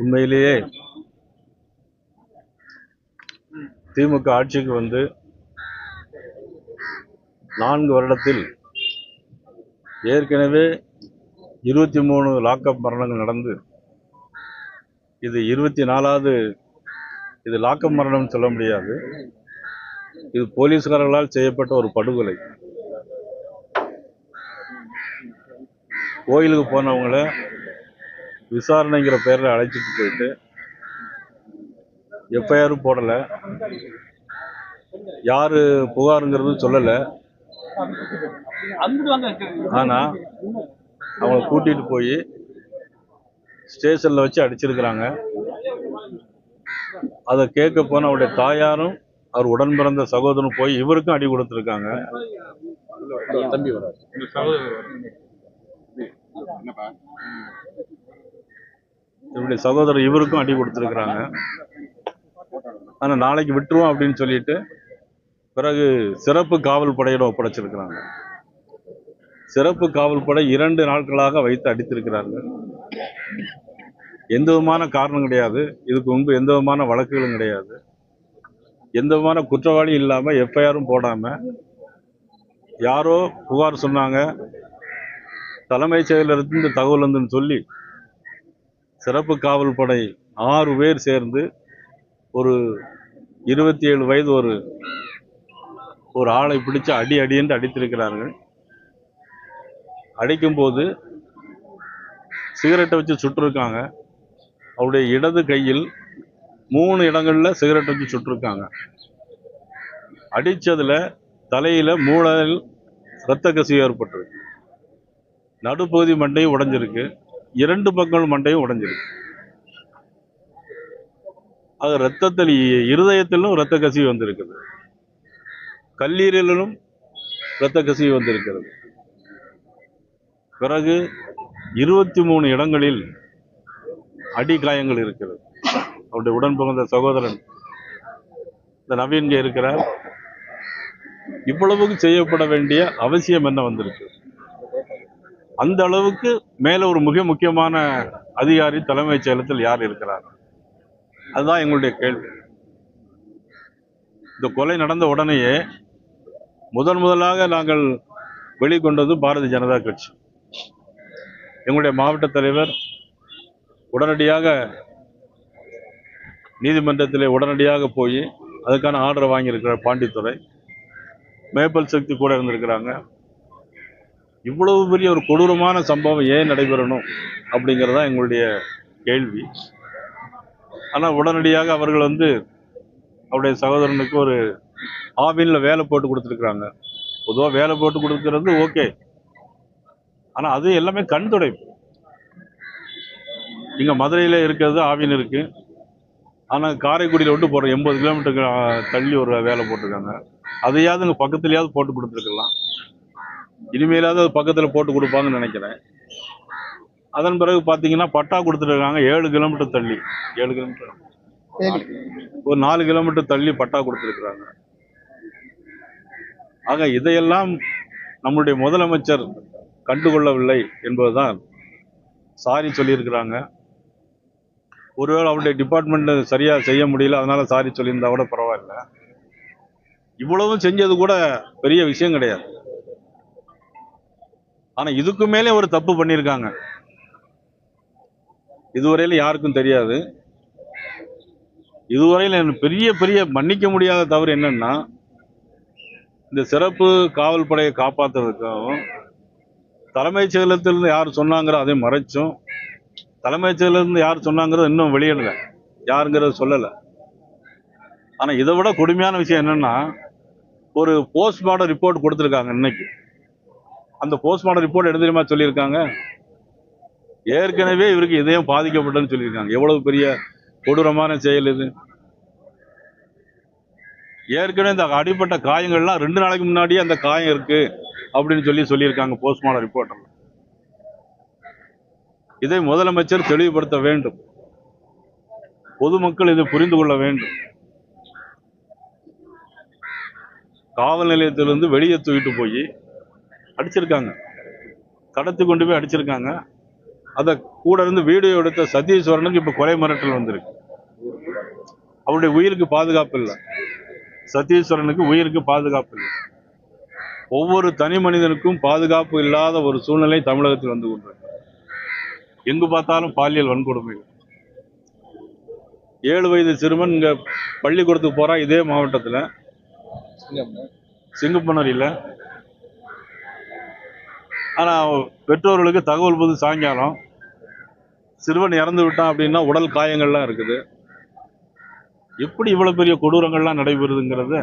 உண்மையிலேயே திமுக ஆட்சிக்கு வந்து நான்கு வருடத்தில் ஏற்கனவே இருபத்தி மூணு லாக்அப் மரணங்கள் நடந்து இது இருபத்தி நாலாவது இது லாக்அப் மரணம்னு சொல்ல முடியாது. இது போலீஸ்காரர்களால் செய்யப்பட்ட ஒரு படுகொலை. கோயிலுக்கு போனவங்கள விசாரணைங்கிற பேரில் அழைச்சிட்டு போயிட்டு எஃப்ஐஆரும் போடலை. யாரு புகாருங்கிறது சொல்லலை. ஆனால் அவங்கள கூட்டிட்டு போய் ஸ்டேஷனில் வச்சு அடிச்சிருக்கிறாங்க. அதை கேட்க போன அவருடைய தாயாரும் அவர் உடன் பிறந்த சகோதரனும் போய் இவருக்கும் அடி கொடுத்துருக்காங்க. தம்பி இவருடைய சகோதரர் இவருக்கும் அடி கொடுத்துருக்குறாங்க. ஆனால் நாளைக்கு விட்டுருவோம் அப்படின்னு சொல்லிட்டு பிறகு சிறப்பு காவல் படையிடம் ஒப்படைச்சிருக்கிறாங்க. சிறப்பு காவல் படை இரண்டு நாட்களாக வைத்து அடித்திருக்கிறார்கள் எந்த விதமான காரணம் கிடையாது. இதுக்கு முன்பு எந்த விதமான வழக்குகளும் கிடையாது. எந்த விதமான குற்றவாளி இல்லாமல் எஃப்ஐஆரும் போடாமல் யாரோ புகார் சொன்னாங்க. தலைமைச் செயலருக்கு தகவல் வந்துன்னு சொல்லி சிறப்பு காவல் படை ஆறு பேர் சேர்ந்து ஒரு இருபத்தி ஏழு வயது ஒரு ஒரு ஆளை பிடிச்சு அடி அடி என்று அடித்திருக்கிறார்கள். அடிக்கும்போது சிகரெட்டை வச்சு சுட்டிருக்காங்க. அவருடைய இடது கையில் மூணு இடங்களில் சிகரெட் வச்சு சுட்டிருக்காங்க. அடித்ததில் தலையில் மூளையில் இரத்த கசிவு ஏற்பட்டிருக்கு. நடுப்பகுதி மண்டையும் உடைஞ்சிருக்கு. இரண்டு பக்கங்கள் மண்டையும் உடைஞ்சிருக்கு அது ரத்தத்தில் இருதயத்திலும் இரத்த கசிவு வந்திருக்குது கல்லீரலிலும் இரத்த கசிவு வந்திருக்கிறது. பிறகு இருபத்தி மூணு இடங்களில் அடி காயங்கள் இருக்கிறது. அவருடைய உடன் பிறந்த சகோதரன் இந்த நவீன்க இருக்கிறார். இவ்வளவுக்கு செய்யப்பட வேண்டிய அவசியம் என்ன வந்திருக்கு? அந்த அளவுக்கு மேலே ஒரு மிக முக்கியமான அதிகாரி தலைமைச் செயலத்தில் யார் இருக்கிறார்? அதுதான் எங்களுடைய கேள்வி. இந்த கொலை நடந்த உடனேயே முதன் முதலாக நாங்கள் வெளிக்கொண்டது பாரதிய ஜனதா கட்சி. எங்களுடைய மாவட்ட தலைவர் உடனடியாக நீதிமன்றத்திலே உடனடியாக போய் அதுக்கான ஆர்டரை வாங்கியிருக்கிறார் பாண்டித்துறை. மேப்பல் சக்தி கூட இருந்திருக்கிறாங்க. இவ்வளவு பெரிய ஒரு கொடூரமான சம்பவம் ஏன் நடைபெறணும் அப்படிங்கிறது தான் எங்களுடைய கேள்வி. ஆனால் உடனடியாக அவர்கள் வந்து அவருடைய சகோதரனுக்கு ஒரு ஆவினில் வேலை போட்டு கொடுத்துருக்குறாங்க. பொதுவாக வேலை போட்டு கொடுக்கறது ஓகே. ஆனால் அது எல்லாமே கண் துடைப்பு. இங்கே மதுரையில் இருக்கிறது ஆவின் இருக்குது ஆனால் காரைக்குடியில் விட்டு போகிற எண்பது கிலோமீட்டருக்கு தள்ளி ஒரு வேலை போட்டிருக்காங்க. அதையாவது இங்கே பக்கத்துலையாவது போட்டு கொடுத்துருக்கலாம். இனிமேலாவது அது பக்கத்தில் போட்டு கொடுப்பாங்கன்னு நினைக்கிறேன். அதன் பிறகு பார்த்தீங்கன்னா பட்டா கொடுத்துருக்காங்க ஏழு கிலோமீட்டர் தள்ளி. ஏழு கிலோமீட்டர். ஒரு நாலு கிலோமீட்டர் தள்ளி பட்டா கொடுத்துருக்குறாங்க. ஆக இதையெல்லாம் நம்முடைய முதலமைச்சர் கண்டுகொள்ளவில்லை என்பதுதான் சாரி சொல்லியிருக்கிறாங்க. ஒருவேளை அவருடைய டிபார்ட்மெண்ட் சரியா செய்ய முடியல அதனால சாரி சொல்லியிருந்தா கூட பரவாயில்ல. இவ்வளவும் செஞ்சது கூட பெரிய விஷயம் கிடையாது. ஆனா இதுக்கு மேலே ஒரு தப்பு பண்ணியிருக்காங்க. இதுவரையில யாருக்கும் தெரியாது. இதுவரையில எனக்கு பெரிய பெரிய மன்னிக்க முடியாத தவறு என்னன்னா இந்த சிறப்பு காவல் படையை தலைமைச் செயலத்திலிருந்து யார் சொன்னாங்கிற அதை மறைச்சும் தலைமைச் செயலகத்திலிருந்து யார் சொன்னாங்கிறத இன்னும் வெளியிடல. யாருங்கிறத சொல்லலை. ஆனா இதை விட கொடுமையான விஷயம் என்னன்னா ஒரு போஸ்ட்மார்டம் ரிப்போர்ட் கொடுத்துருக்காங்க இன்னைக்கு. அந்த போஸ்ட்மார்டம் ரிப்போர்ட் என்ன தெரியுமா சொல்லியிருக்காங்க? ஏற்கனவே இவருக்கு இதயம் பாதிக்கப்பட்டதுன்னு சொல்லியிருக்காங்க. எவ்வளவு பெரிய கொடூரமான செயல் இது. ஏற்கனவே இந்த அடிப்பட்ட காயங்கள்லாம் ரெண்டு நாளைக்கு முன்னாடியே அந்த காயம் இருக்கு அப்படின்னு சொல்லி சொல்லியிருக்காங்க போஸ்ட்மார்டம் ரிப்போர்ட்டில் இதை முதலமைச்சர் தெளிவுபடுத்த வேண்டும். பொதுமக்கள் இதை புரிந்து கொள்ள வேண்டும். காவல் நிலையத்திலிருந்து வெளியே தூக்கிட்டு போய் அடிச்சிருக்காங்க. கடத்தி கொண்டு போய் அடிச்சிருக்காங்க. அதை கூட இருந்து வீடியோ எடுத்த சதீஸ்வரனுக்கு இப்ப கொலை மிரட்டல் வந்திருக்கு. அவருடைய உயிருக்கு பாதுகாப்பு இல்லை. சதீஸ்வரனுக்கு உயிருக்கு பாதுகாப்பு இல்லை. ஒவ்வொரு தனி மனிதனுக்கும் பாதுகாப்பு இல்லாத ஒரு சூழ்நிலை தமிழகத்தில் வந்து கொண்டிருக்கு. எங்கு பார்த்தாலும் பாலியல் வன்கொடுமைகள் ஏழு வயது சிறுவன் இங்க பள்ளிக்கூடத்துக்கு போறான் இதே மாவட்டத்துல. சிங்கப்பனரியில் ஆனால் பெற்றோர்களுக்கு தகவல் போது சாயங்காலம் சிறுவன் இறந்து விட்டான் அப்படின்னா உடல் காயங்கள்லாம் இருக்குது. எப்படி இவ்வளோ பெரிய கொடூரங்கள்லாம் நடைபெறுதுங்கிறத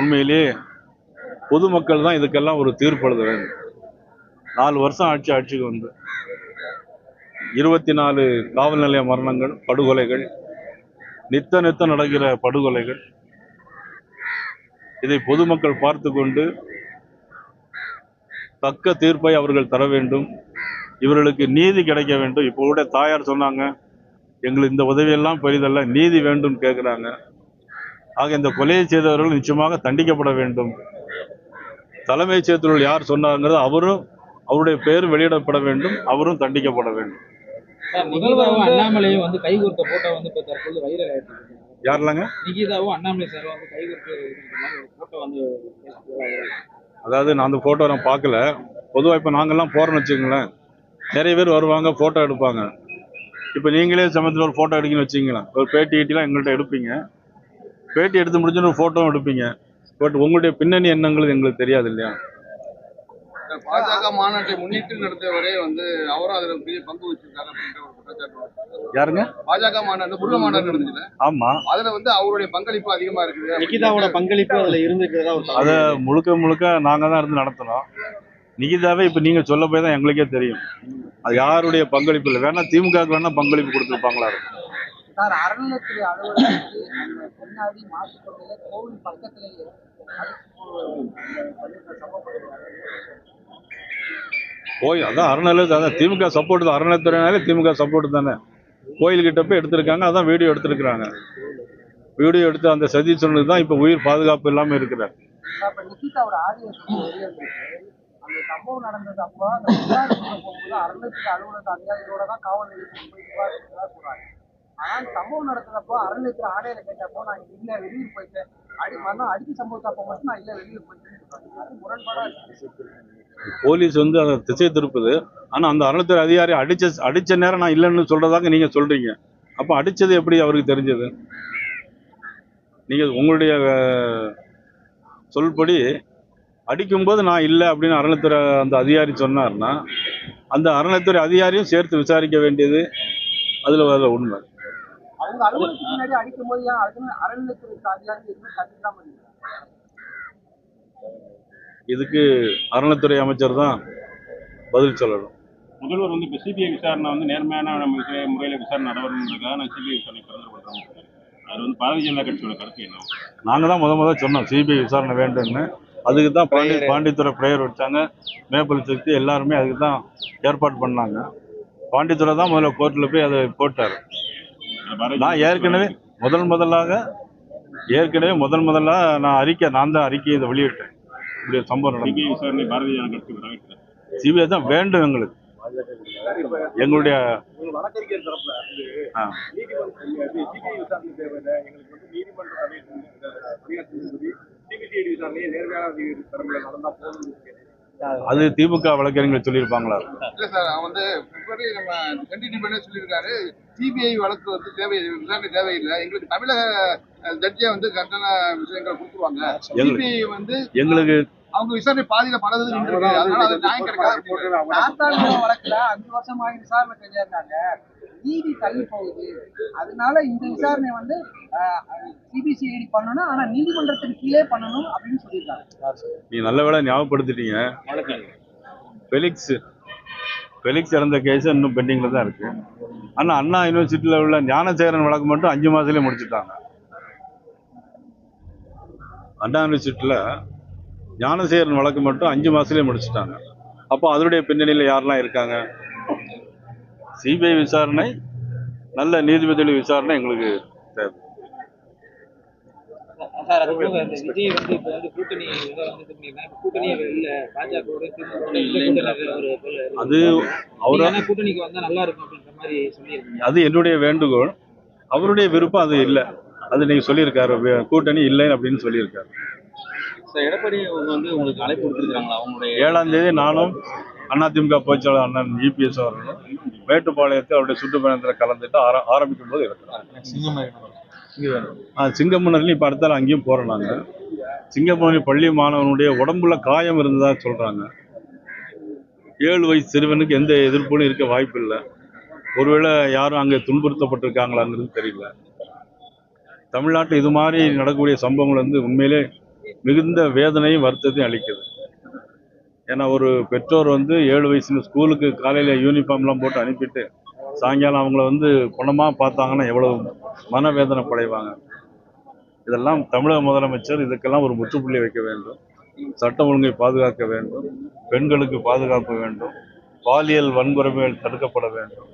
உண்மையிலேயே பொதுமக்கள் தான் இதுக்கெல்லாம் ஒரு தீர்ப்பு எழுத வேண்டும். நாலு வருஷம் ஆட்சி ஆட்சிக்கு வந்து. இருபத்தி நாலு காவல் நிலைய மரணங்கள் படுகொலைகள் நித்த நித்தம் நடக்கிற படுகொலைகள். இதை பொதுமக்கள் பார்த்து கொண்டு தக்க தீர்ப்பை அவர்கள் தர வேண்டும். இவர்களுக்கு நீதி கிடைக்க வேண்டும். இப்போ கூட தாயார் சொன்னாங்க எங்களுக்கு இந்த உதவியெல்லாம் பெரிதல்ல நீதி வேண்டும் கேட்குறாங்க ஆக இந்த கொலையை செய்தவர்கள் நிச்சயமாக தண்டிக்கப்பட வேண்டும். தலைமைச் செயலர் யார் சொன்னாங்கிறது அவரும் அவருடைய பேர் வெளியிடப்பட வேண்டும் அவரும் தண்டிக்கப்பட வேண்டும். முதல்வரும் அண்ணாமலையும் வந்து கைகோர்த்த போட்டோ வந்து இப்ப தற்போது வைரல் ஆயிட்டு இருக்கு. யாரெல்லாங்க நிகிதாவும் அண்ணாமலை சாரும் வந்து கைகோர்த்து போட்டோ வந்து அதாவது நான் அந்த ஃபோட்டோ நான் பார்க்கல. பொதுவாக இப்போ நாங்கெல்லாம் போகிறோன்னு வச்சுக்கோங்களேன். நிறைய பேர் வருவாங்க ஃபோட்டோ எடுப்பாங்க. இப்போ நீங்களே சமயத்தில் ஒரு ஃபோட்டோ எடுக்கணும்னு வச்சுங்களேன் ஒரு பேட்டி கீட்டிலாம் எங்கள்கிட்ட எடுப்பீங்க. பேட்டி எடுத்து முடிஞ்சோன்னு ஒரு ஃபோட்டோவும் எடுப்பீங்க. பட் உங்களுடைய பின்னணி என்னங்கிறது எங்களுக்கு தெரியாது இல்லையா? பாஜக மாநாட்டை முன்னிட்டு நடத்தியவரே வந்து அவரும் அதுல பெரிய பங்கு வச்சிருக்காரு அப்படின்ற ஒரு குற்றச்சாட்டு யாருங்க? பாஜக மாநாடு முருக மாநாடு நடந்ததுல ஆமாம் அதுல வந்து அவருடைய பங்களிப்பு அதிகமா இருக்குது நிகிதாவோட பங்களிப்பு அதுல இருந்திருக்கிறதா ஒரு அதை முழுக்க முழுக்க நாங்கள் தான் இருந்து நடத்தினோம் நிகிதாவே இப்போ நீங்கள் சொல்ல போய் தான் எங்களுக்கே தெரியும். அது யாருடைய பங்களிப்பு இல்லை. வேணா திமுகவுக்கு வேணா பங்களிப்பு கொடுத்துருப்பாங்களா? இருக்கும் சார் அறநிலையத்துறை அலுவலகத்துக்கு பின்னாடி மாட்டுக்கொட்டையில கோவில் பக்கத்திலேயே கோயில் அதான் அறநிலையத்து அதான் திமுக சப்போர்ட் தான். அறநிலையத்துறைனாலே திமுக சப்போர்ட் தானே. கோயில்கிட்ட போய் எடுத்திருக்காங்க அதான் வீடியோ எடுத்திருக்கிறாங்க. வீடியோ எடுத்து அந்த சதீஸ்வரனுக்கு தான் இப்போ உயிர் பாதுகாப்பு இல்லாமல் இருக்கிறார். நடந்தது அப்போ அலுவலக அதிகாரிகளோட தான் காவல் நிலையத்துக்கு போய் சொல்றாங்க ஆனால் அந்த சம்பவம் நடந்தப்போ அறநிலையத்துறை ஆடையில கேட்டப்போ நான் இல்ல வெளியூர் போயிட்டேன். அடி மறுநாள் அடிச்சு சம்பவத்தப்போ மட்டும் நான் இல்ல வெளியூர் போயிட்டேன் முரண்பாடா போலீஸ் வந்து அதை திசை திருப்புது. ஆனால் அந்த அறநிலையத்துறை அதிகாரி அடிச்ச அடிச்ச நேரம் நான் இல்லைன்னு சொல்றதாங்க நீங்கள் சொல்றீங்க. அப்போ அடிச்சது எப்படி அவருக்கு தெரிஞ்சது? நீங்கள் உங்களுடைய சொல்படி அடிக்கும்போது நான் இல்லை அப்படின்னு அறநிலையத்துறை அந்த அதிகாரி சொன்னார்னா அந்த அறநிலையத்துறை அதிகாரியும் சேர்த்து விசாரிக்க வேண்டியது அதில் அதில் உண்மை. அவங்க அலுவலகத்துக்கு முன்னாடி அடிக்கும் போது ஏன் அறநிலை- அறநிலையத்துறை அதிகாரி எதுவுமே கண்டுக்காம இதுக்கு அறநிலையத்துறை அமைச்சர் தான் பதில் சொல்லணும். முதல்வர் வந்து இப்போ சிபிஐ விசாரணை வந்து நேர்மையான நம்ம முறையில விசாரணை நடவடிக்கைக்காக நான் சிபிஐ விசாரணை பரிந்துரை பண்றோம் அது வந்து பாரதிய ஜனதா கட்சியோட கருத்து என்ன? நாங்கள் தான் முத முத சொன்னோம் சிபிஐ விசாரணை வேண்டும்னு. அதுக்கு தான் பாண்டி பாண்டித்துறை ப்ரேயர் வச்சாங்க. மேப்பல் சக்தி எல்லாருமே அதுக்கு தான் ஏற்பாடு பண்ணாங்க. பாண்டித்துறை தான் முதல்ல கோர்ட்டில் போய் அதை போட்டார். நான் ஏற்கனவே முதல் முதலாக ஏற்கனவே முதல் முதல்ல நான் அறிக்கை நான் தான் அறிக்கை இதை வெளியிட்டேன். இப்படி சம்பவம் சிபிஐ விசாரணை பாரதிய ஜனதா கட்சி சிபிஐ தான் வேண்டும் எங்களுக்கு. எங்களுடைய நீதிமன்ற அது திமுக வழக்கறிஞர்கள் சொல்லியிருப்பாங்களா? இல்ல சார் அவன் வந்து பிப்ரவரி நம்ம கண்டினியூ சொல்லியிருக்காரு. சிபிஐ வழக்கு வந்து தேவை விசாரணை தேவையில்லை. எங்களுக்கு தமிழக ஜட்ஜே வந்து கட்டண விஷயங்களை கொடுத்துருவாங்க. எங்களுக்கு- சிபிஐ வந்து எங்களுக்கு அவங்க விசாரணை பாதியில படகுது நின்று அதனால அது நியாயம் கிடைக்காது. வழக்குல அஞ்சு வருஷமாக விசாரணை செஞ்சிருந்தாங்க. நீதி தள்ளி போகுது. அதனால இந்த விசாரணை வந்து சிபிசிஐடி பண்ணணும். ஆனா நீதிமன்றத்துக்கு கீழே பண்ணணும் அப்படின்னு சொல்லியிருக்காங்க. நீ நல்ல வேளை ஞாபகப்படுத்திட்டீங்க. ஃபெலிக்ஸ் ஃபெலிக்ஸ் இறந்த கேஸ் இன்னும் பெண்டிங்கில் தான் இருக்கு. ஆனால் அண்ணா யூனிவர்சிட்டியில் உள்ள ஞானசேகரன் வழக்கு மட்டும் அஞ்சு மாதத்துலேயே முடிச்சுட்டாங்க. அண்ணா யூனிவர்சிட்டியில் ஞானசேகரன் வழக்கு மட்டும் அஞ்சு மாதத்துலேயே முடிச்சுட்டாங்க. அப்போ அதனுடைய பின்னணியில் யாரெல்லாம் இருக்காங்க? சிபிஐ விசாரணை நல்ல நீதிபதிகள் விசாரணை எங்களுக்கு தேவை. சார் அது போக இந்த விஜய் வந்து இப்போ வந்து கூட்டணி இதை வந்து இது பண்ணியிருக்காங்க. கூட்டணியே இல்ல. பாஜகவோட திமுக இல்ல ஒரு போல இருக்கு. அது நீங்க அவர ஆனா கூட்டணிக்கு வந்தா நல்லா இருக்கும் அப்படின்ற மாதிரி சொல்லியிருக்கீங்க. அது என்னுடைய வேண்டுகோள். அவருடைய விருப்பம் அது இல்லை. அது நீங்க சொல்லியிருக்காரு. கூட்டணி இல்லை அப்படின்னு சொல்லியிருக்காரு. சார் எடப்பாடி அவங்க வந்து உங்களுக்கு அழைப்பு கொடுத்துருக்காங்களா? அவங்களுடைய ஏழாம் தேதி நானும் அதிமுக பொதுச்செயலாளர் அண்ணன் இபிஎஸ் அவர்களும் மேட்டுப்பாளையத்தில் அவருடைய சுற்றுப்பயணத்தில் கலந்துட்டு ஆர ஆரம்பிக்கும் போது இருக்கிறார் ஆ இப்போ அடுத்தாலும் அங்கேயும் போகிறோம் நாங்கள் பள்ளி மாணவனுடைய உடம்புல காயம் இருந்ததா சொல்கிறாங்க ஏழு வயசு சிறுவனுக்கு எந்த எதிர்ப்பும் இருக்க வாய்ப்பு இல்லை ஒருவேளை யாரும் அங்கே துன்புறுத்தப்பட்டிருக்காங்களாங்கிறது தெரியல. தமிழ்நாட்டில் இது மாதிரி நடக்கக்கூடிய சம்பவங்கள் வந்து உண்மையிலே மிகுந்த வேதனையும் வருத்தத்தையும் அளிக்குது. ஏன்னா ஒரு பெற்றோர் வந்து ஏழு வயசுல ஸ்கூலுக்கு காலையில் யூனிஃபார்ம்லாம் போட்டு அனுப்பிட்டு சாயங்காலம் அவங்கள வந்து குணமாக பார்த்தாங்கன்னா எவ்வளவு மனவேதனை படைவாங்க. இதெல்லாம் தமிழக முதலமைச்சர் இதுக்கெல்லாம் ஒரு முற்றுப்புள்ளி வைக்க வேண்டும். சட்டம் ஒழுங்கை பாதுகாக்க வேண்டும். பெண்களுக்கு பாதுகாப்பு வேண்டும். பாலியல் வன்முறைகள் தடுக்கப்பட வேண்டும்.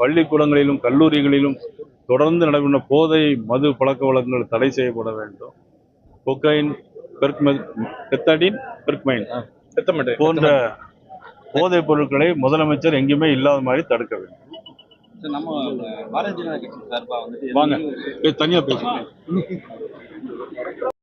பள்ளிக்கூடங்களிலும் கல்லூரிகளிலும் தொடர்ந்து நடைபெற்ற போதை மது பழக்க வழக்கங்கள் தடை செய்யப்பட வேண்டும். கொக்கைன் பெர்க்மைன். போன்ற போதைப் பொருட்களை முதலமைச்சர் எங்கேயுமே இல்லாத மாதிரி தடுக்க வேண்டும். வாங்க. தனியா பேசுங்க.